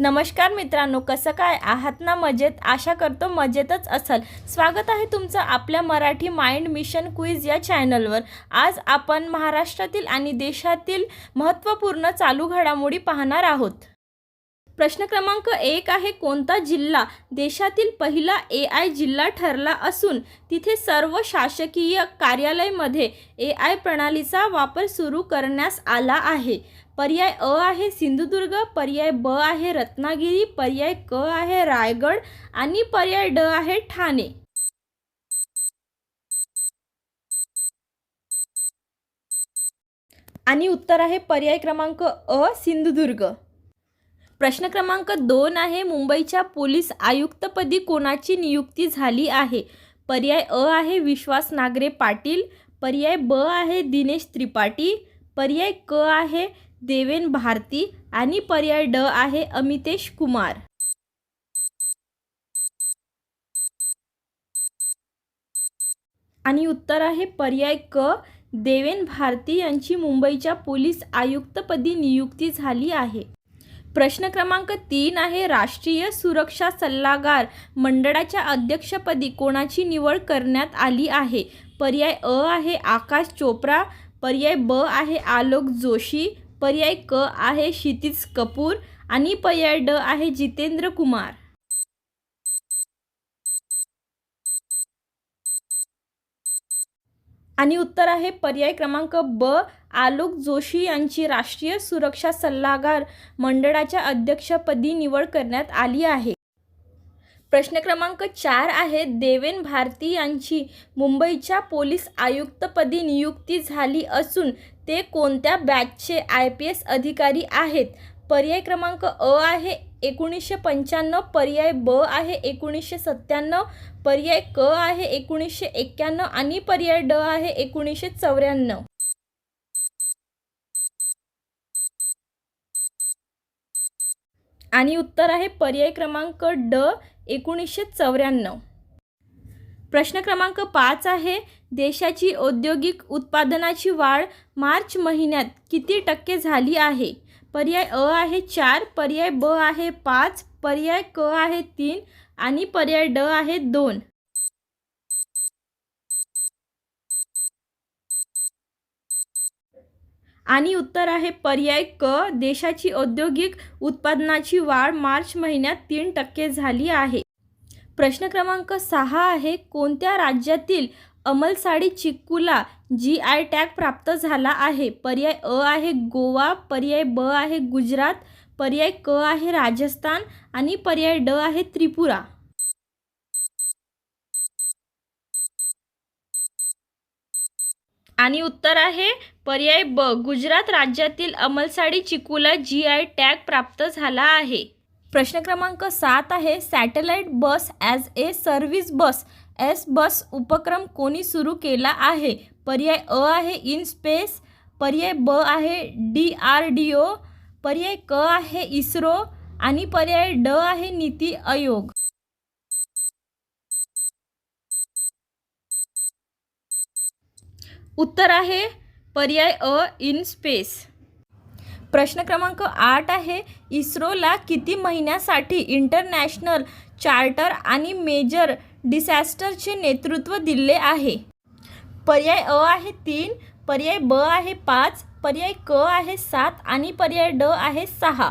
नमस्कार मित्रांनो कसं काय? आहात ना मजेत? आशा करतो मजेतच असाल. स्वागत आहे तुमचं आपल्या मराठी माइंड मिशन क्विज या चॅनलवर. आज आपण महाराष्ट्रातील आणि देशातील महत्त्वपूर्ण चालू घडामोडी पाहणार आहोत. प्रश्न क्रमांक एक आहे कोणता जिल्हा देशातील पहिला ए आय जिल्हा ठरला असून तिथे सर्व शासकीय कार्यालयमध्ये ए आय प्रणालीचा वापर सुरू करण्यास आला आहे? पर्याय अ आहे सिंधुदुर्ग. पर्याय ब आहे रत्नागिरी. पर्याय क आहे रायगड. आणि पर्याय ड आहे ठाणे. आणि उत्तर आहे पर्याय क्रमांक अ सिंधुदुर्ग. प्रश्न क्रमांक दोन आहे मुंबईच्या पोलीस आयुक्तपदी कोणाची नियुक्ती झाली आहे? पर्याय अ आहे विश्वास नागरे पाटील पर्याय ब आहे दिनेश त्रिपाठी पर्याय क आहे देवेन भारती आणि पर्याय ड आहे अमितेश कुमार. आणि उत्तर आहे पर्याय क देवेन भारती यांची मुंबईच्या पोलीस आयुक्तपदी नियुक्ती झाली आहे. प्रश्न क्रमांक तीन आहे राष्ट्रीय सुरक्षा सल्लागार मंडळाच्या अध्यक्षपदी कोणाची निवड करण्यात आली आहे? पर्याय अ आहे आकाश चोप्रा पर्याय ब आहे आलोक जोशी पर्याय क आहे क्षितिज कपूर आणि पर्याय ड आहे जितेंद्र कुमार. आणि उत्तर आहे पर्याय क्रमांक ब आलोक जोशी यांची राष्ट्रीय सुरक्षा सल्लागार मंडळाच्या अध्यक्षपदी निवड करण्यात आली आहे. प्रश्न क्रमांक चार आहे देवेन भारती यांची मुंबईच्या पोलीस आयुक्तपदी नियुक्ती झाली असून ते कोणत्या बॅचचे आय पी एस अधिकारी आहेत? पर्याय क्रमांक अ आहे एकोणीसशे पंच्याण्णव पर्याय ब आहे एकोणीसशे सत्त्याण्णव पर्याय क आहे एकोणीसशे एक्क्याण्णव आणि पर्याय ड आहे एकोणीसशे चौऱ्याण्णव. आणि उत्तर आहे पर्याय क्रमांक ड एकोणीसशे चौऱ्याण्णव. प्रश्न क्रमांक पाच आहे देशाची औद्योगिक उत्पादनाची वाढ मार्च महिन्यात किती टक्के झाली आहे? पर्याय अ आहे चार पर्याय ब आहे पाच पर्याय क आहे तीन आणि पर्याय ड आहे दोन. आणि उत्तर आहे पर्याय क देशाची औद्योगिक उत्पादनाची वाढ मार्च महिन्यात तीन टक्के झाली आहे. प्रश्न क्रमांक सहा आहे कोणत्या राज्यातील अमलसाडी चिक्कूला जी आय टॅग प्राप्त झाला आहे. पर्याय अ आहे गोवा पर्याय ब आहे गुजरात पर्याय क आहे राजस्थान आणि पर्याय ड आहे त्रिपुरा. आणि उत्तर आहे पर्याय ब गुजरात राज्यातील अमलसाडी चिकूला जी आय टॅग प्राप्त झाला आहे. प्रश्न क्रमांक सात आहे satellite bus as a service bus. S bus उपक्रम कोणी सुरू केला आहे? पर्याय अ आहे इन स्पेस पर्याय ब आहे डी आर डी ओ पर्याय क आहे इस्रो आणि पर्याय ड आहे नीती आयोग. उत्तर आहे पर्याय अ इन स्पेस. प्रश्न क्रमांक आठ आहे इस्रोला किती महिन्यासाठी इंटरनॅशनल चार्टर आणि मेजर डिसॅस्टरचे नेतृत्व दिले आहे. पर्याय अ आहे तीन पर्याय ब आहे पाच पर्याय क आहे सात आणि पर्याय ड आहे सहा.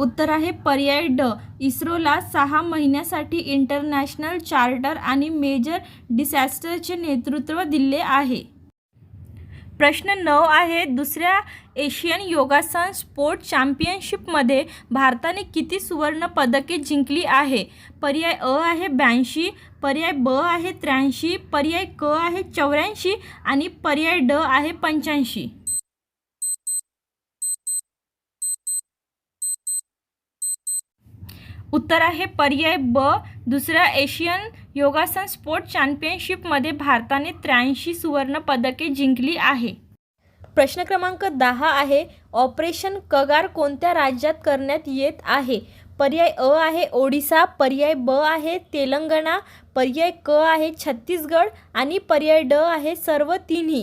उत्तर आहे पर्याय ड. इस्रोला सहा महिन्यासाठी इंटरनॅशनल चार्टर आणि मेजर डिसॅस्टरचे नेतृत्व दिले आहे. प्रश्न नऊ आहे दुसऱ्या एशियन योगासन स्पोर्ट चॅम्पियनशिपमध्ये भारताने किती सुवर्ण पदके जिंकली आहे? पर्याय अ आहे ब्याऐंशी पर्याय ब आहे त्र्याऐंशी पर्याय क आहे चौऱ्याऐंशी आणि पर्याय ड आहे पंच्याऐंशी. उत्तर आहे पर्याय ब दुसऱ्या एशियन योगासन स्पोर्ट चॅम्पियनशिपमध्ये भारताने त्र्याऐंशी सुवर्णपदके जिंकली आहे. प्रश्न क्रमांक दहा आहे ऑपरेशन कगार कोणत्या राज्यात करण्यात येत आहे? पर्याय अ आहे ओडिसा पर्याय ब आहे तेलंगणा पर्याय क आहे छत्तीसगड आणि पर्याय ड आहे सर्व तिन्ही.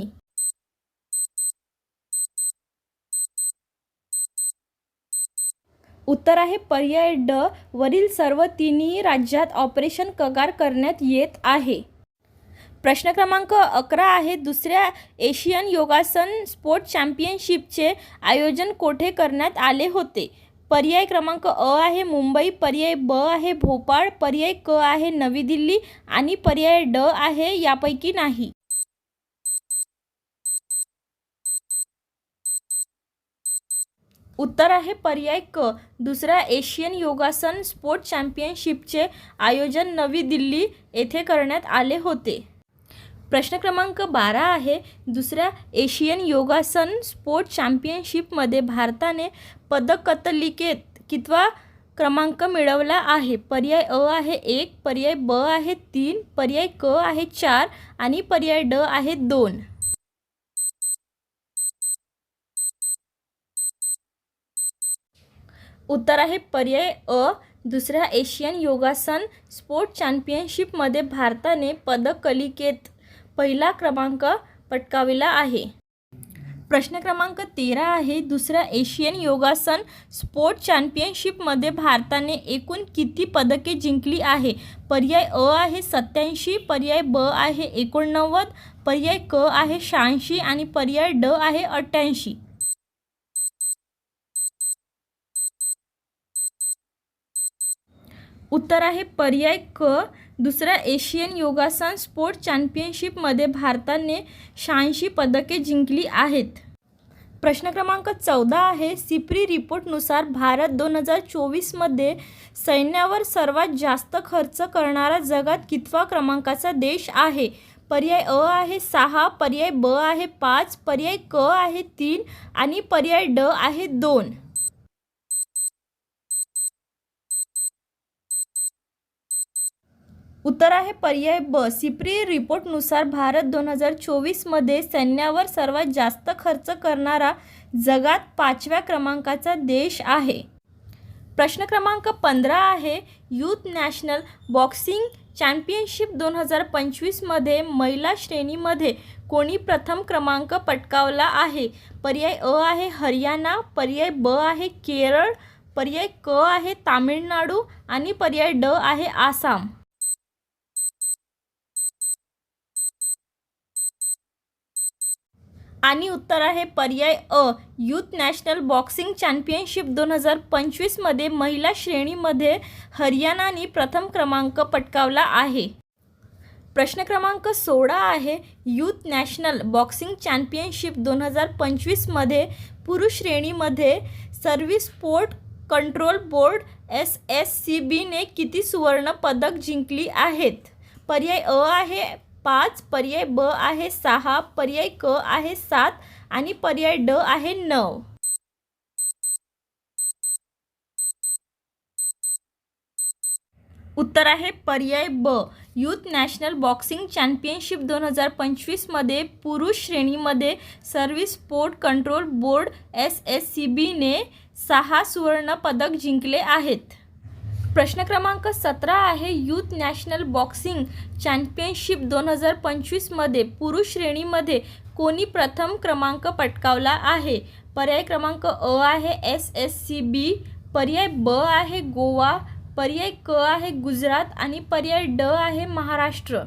उत्तर आहे पर्याय ड वरील सर्व तिन्ही राज्यात ऑपरेशन कगार करण्यात येत आहे. प्रश्न क्रमांक अकरा आहे दुसऱ्या एशियन योगासन स्पोर्ट चॅम्पियनशिपचे आयोजन कोठे करण्यात आले होते? पर्याय क्रमांक अ आहे मुंबई पर्याय ब आहे भोपाळ पर्याय क आहे नवी दिल्ली आणि पर्याय ड आहे यापैकी नाही. उत्तर आहे पर्याय क. दुसऱ्या एशियन योगासन स्पोर्ट चॅम्पियनशिपचे आयोजन नवी दिल्ली येथे करण्यात आले होते. प्रश्न क्रमांक बारा आहे. दुसऱ्या एशियन योगासन स्पोर्ट चॅम्पियनशिपमध्ये भारताने पदकतलिकेत कितवा क्रमांक मिळवला आहे? पर्याय अ आहे एक पर्याय ब आहे तीन पर्याय क आहे चार आणि पर्याय ड आहे दोन. उत्तर आहे पर्याय अ. दुसऱ्या एशियन योगासन स्पोर्ट चॅम्पियनशिपमध्ये भारताने पदकलिकेत पहिला क्रमांक पटकाविला आहे. प्रश्न क्रमांक तेरा आहे. दुसऱ्या एशियन योगासन स्पोर्ट चॅम्पियनशिपमध्ये भारताने एकूण किती पदके जिंकली आहे? पर्याय अ आहे सत्याऐंशी पर्याय ब आहे एकोणनव्वद पर्याय क आहे शहाऐंशी आणि पर्याय ड आहे अठ्ठ्याऐंशी. उत्तर आहे पर्याय क. दुसरा एशियन योगासन स्पोर्ट चॅम्पियनशिपमध्ये भारताने शहाऐंशी पदके जिंकली आहेत. प्रश्न क्रमांक चौदा आहे. सिप्री रिपोर्टनुसार भारत दोन हजार चोवीसमध्ये सैन्यावर सर्वात जास्त खर्च करणारा जगात कितवा क्रमांकाचा देश आहे? पर्याय अ आहे सहा पर्याय ब आहे पाच पर्याय क आहे तीन आणि पर्याय ड आहे दोन. उत्तर आहे पर्याय ब. सिप्री रिपोर्टनुसार भारत दोन हजार चोवीसमध्ये सैन्यावर सर्वात जास्त खर्च करणारा जगात पाचव्या क्रमांकाचा देश आहे. प्रश्न क्रमांक पंधरा आहे. यूथ नॅशनल बॉक्सिंग चॅम्पियनशिप दोन हजार पंचवीसमध्ये महिला श्रेणीमध्ये कोणी प्रथम क्रमांक पटकावला आहे? पर्याय अ आहे हरियाणा पर्याय ब आहे केरळ पर्याय क आहे तामिळनाडू आणि पर्याय ड आहे आसाम. आणि उत्तर आहे पर्याय अ. यूथ नॅशनल बॉक्सिंग चॅम्पियनशिप दोन हजार पंचवीसमध्ये महिला श्रेणीमध्ये हरियाणाने प्रथम क्रमांक पटकावला आहे. प्रश्न क्रमांक सोळा आहे. यूथ नॅशनल बॉक्सिंग चॅम्पियनशिप दोन हजार पंचवीसमध्ये पुरुष श्रेणीमध्ये service sport control board S S C बीने किती सुवर्ण पदक जिंकली आहेत? पर्याय अ आहे पाच पर्याय ब आहे सहा पर्याय क आहे सात आणि पर्याय ड आहे नऊ. उत्तर आहे पर्याय ब. यूथ नॅशनल बॉक्सिंग चॅम्पियनशिप दोन हजार पंचवीसमध्ये पुरुष श्रेणीमध्ये service sport control board S S C बीने सहा सुवर्णपदक जिंकले आहेत. प्रश्न क्रमांक सतरा आहे यूथ नॅशनल बॉक्सिंग चॅम्पियनशिप दोन हजार पंचवीसमध्ये पुरुष श्रेणीमध्ये कोणी प्रथम क्रमांक पटकावला आहे? पर्याय क्रमांक अ आहे एस एस सी बी पर्याय ब आहे गोवा पर्याय क आहे गुजरात आणि पर्याय ड आहे महाराष्ट्र.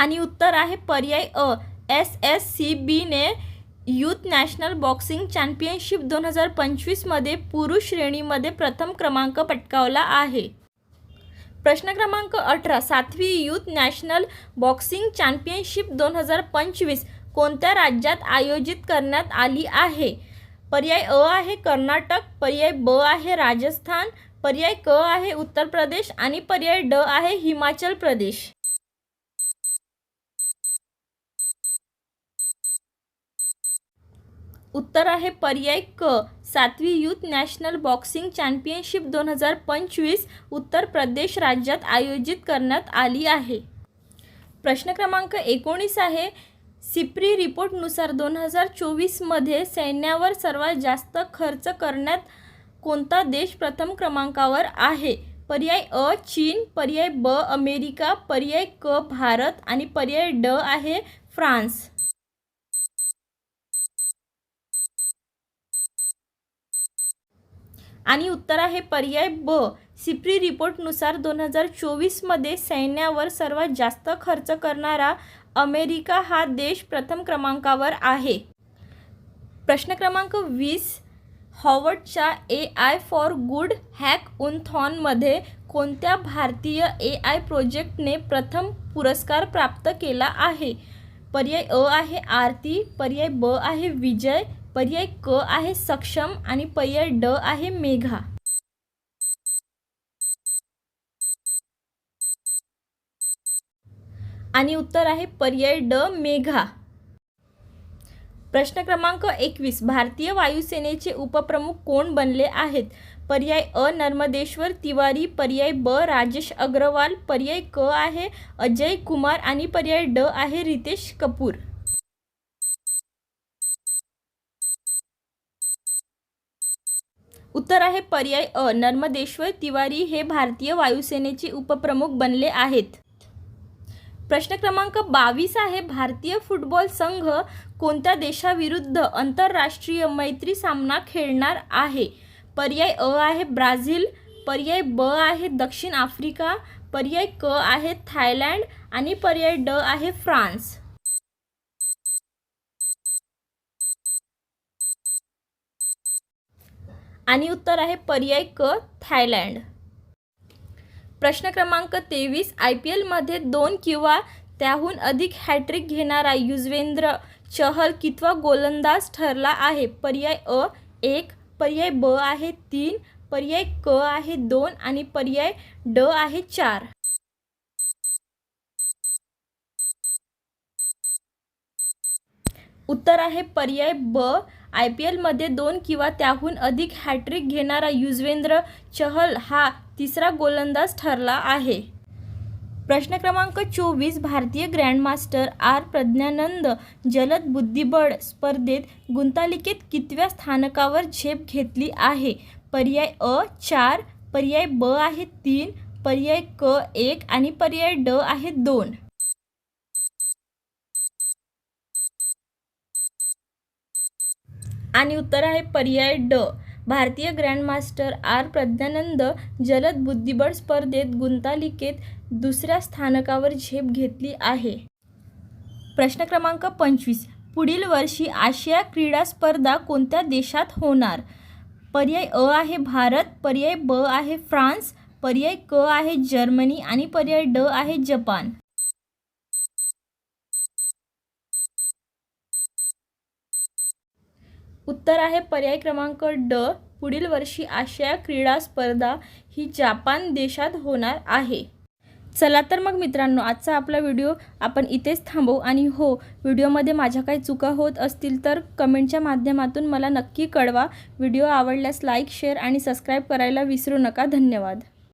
आणि उत्तर आहे पर्याय अ. एस एस सी बीने यूथ नॅशनल बॉक्सिंग चॅम्पियनशिप दोन हजार पंचवीसमध्ये पुरुष श्रेणीमध्ये प्रथम क्रमांक पटकावला आहे. प्रश्न क्रमांक अठरा सातवी यूथ नॅशनल बॉक्सिंग चॅम्पियनशिप दोन हजार पंचवीस कोणत्या राज्यात आयोजित करण्यात आली आहे? पर्याय अ आहे कर्नाटक पर्याय ब आहे राजस्थान पर्याय क आहे उत्तर प्रदेश आणि पर्याय ड आहे हिमाचल प्रदेश. उत्तर आहे पर्याय क. सातवी यूथ नॅशनल बॉक्सिंग चॅम्पियनशिप दोन हजार पंचवीस उत्तर प्रदेश राज्यात आयोजित करण्यात आली आहे. प्रश्न क्रमांक एकोणीस आहे. सिप्री रिपोर्टनुसार दोन हजार चोवीसमध्ये सैन्यावर सर्वात जास्त खर्च करण्यात कोणता देश प्रथम क्रमांकावर आहे? पर्याय अ चीन. पर्याय ब अमेरिका. पर्याय क भारत. आणि पर्याय ड आहे फ्रान्स. आणि उत्तर आहे पर्याय ब. सिप्री रिपोर्टनुसार दोन हजार चोवीसमध्ये सैन्यावर सर्वात जास्त खर्च करणारा अमेरिका हा देश प्रथम क्रमांकावर आहे. प्रश्न क्रमांक वीस हॉवर्डच्या A I for good hack उनथॉनमध्ये कोणत्या भारतीय ए आय प्रोजेक्टने प्रथम पुरस्कार प्राप्त केला आहे? पर्याय अ आहे आरती पर्याय ब आहे विजय पर्याय क आहे सक्षम आणि पर्याय ड आहे मेघा. आणि उत्तर आहे पर्याय ड मेघा. प्रश्न क्रमांक एकवीस. भारतीय वायुसेनेचे उपप्रमुख कोण बनले आहेत? पर्याय अ नर्मदेश्वर तिवारी. पर्याय ब राजेश अग्रवाल. पर्याय क आहे अजय कुमार. आणि पर्याय ड आहे रितेश कपूर. उत्तर आहे पर्याय अ नर्मदेश्वर तिवारी हे भारतीय वायुसेनेचे उपप्रमुख बनले आहेत. प्रश्न क्रमांक बावीस आहे भारतीय फुटबॉल संघ कोणत्या देशाविरुद्ध आंतरराष्ट्रीय मैत्री सामना खेळणार आहे? पर्याय अ आहे ब्राझील पर्याय ब आहे दक्षिण आफ्रिका पर्याय क आहे थायलँड आणि पर्याय ड आहे फ्रान्स. आणि उत्तर आहे पर्याय क थायलँड. प्रश्न क्रमांक तेवीस आय पी एलमध्ये दोन किंवा त्याहून अधिक हॅट्रिक घेणारा युजवेंद्र चहल कितवा गोलंदाज ठरला आहे? पर्याय अ एक पर्याय ब आहे तीन पर्याय क आहे दोन आणि पर्याय ड आहे चार. उत्तर आहे पर्याय ब आय पी एलमध्ये दोन किंवा त्याहून अधिक हॅट्रिक घेणारा युजवेंद्र चहल हा तिसरा गोलंदाज ठरला आहे. प्रश्न क्रमांक चोवीस भारतीय ग्रँडमास्टर आर प्रज्ञानंद जलद बुद्धिबळ स्पर्धेत गुंतालिकेत कितव्या स्थानकावर झेप घेतली आहे? पर्याय अ चार पर्याय ब आहे तीन पर्याय क एक आणि पर्याय ड आहे दोन. आणि उत्तर आहे पर्याय ड. भारतीय ग्रँडमास्टर आर. प्रज्ञानंद जलद बुद्धिबळ स्पर्धेत गुंतालिकेत दुसऱ्या स्थानकावर झेप घेतली आहे. प्रश्न क्रमांक पंचवीस. पुढील वर्षी आशिया क्रीडा स्पर्धा कोणत्या देशात होणार? पर्याय अ आहे भारत पर्याय ब आहे फ्रान्स पर्याय क आहे जर्मनी आणि पर्याय ड आहे जपान. उत्तर आहे पर्याय क्रमांक ड. पुढील वर्षी आशिया क्रीडा स्पर्धा ही जापान देशात होणार आहे. चला तर मग मित्रांनो आजचा आपला व्हिडिओ आपण इथेच थांबवू. आणि हो व्हिडिओमध्ये माझ्या काही चुका होत असतील तर कमेंटच्या माध्यमातून मला नक्की कळवा. व्हिडिओ आवडल्यास लाईक शेअर आणि सबस्क्राईब करायला विसरू नका. धन्यवाद.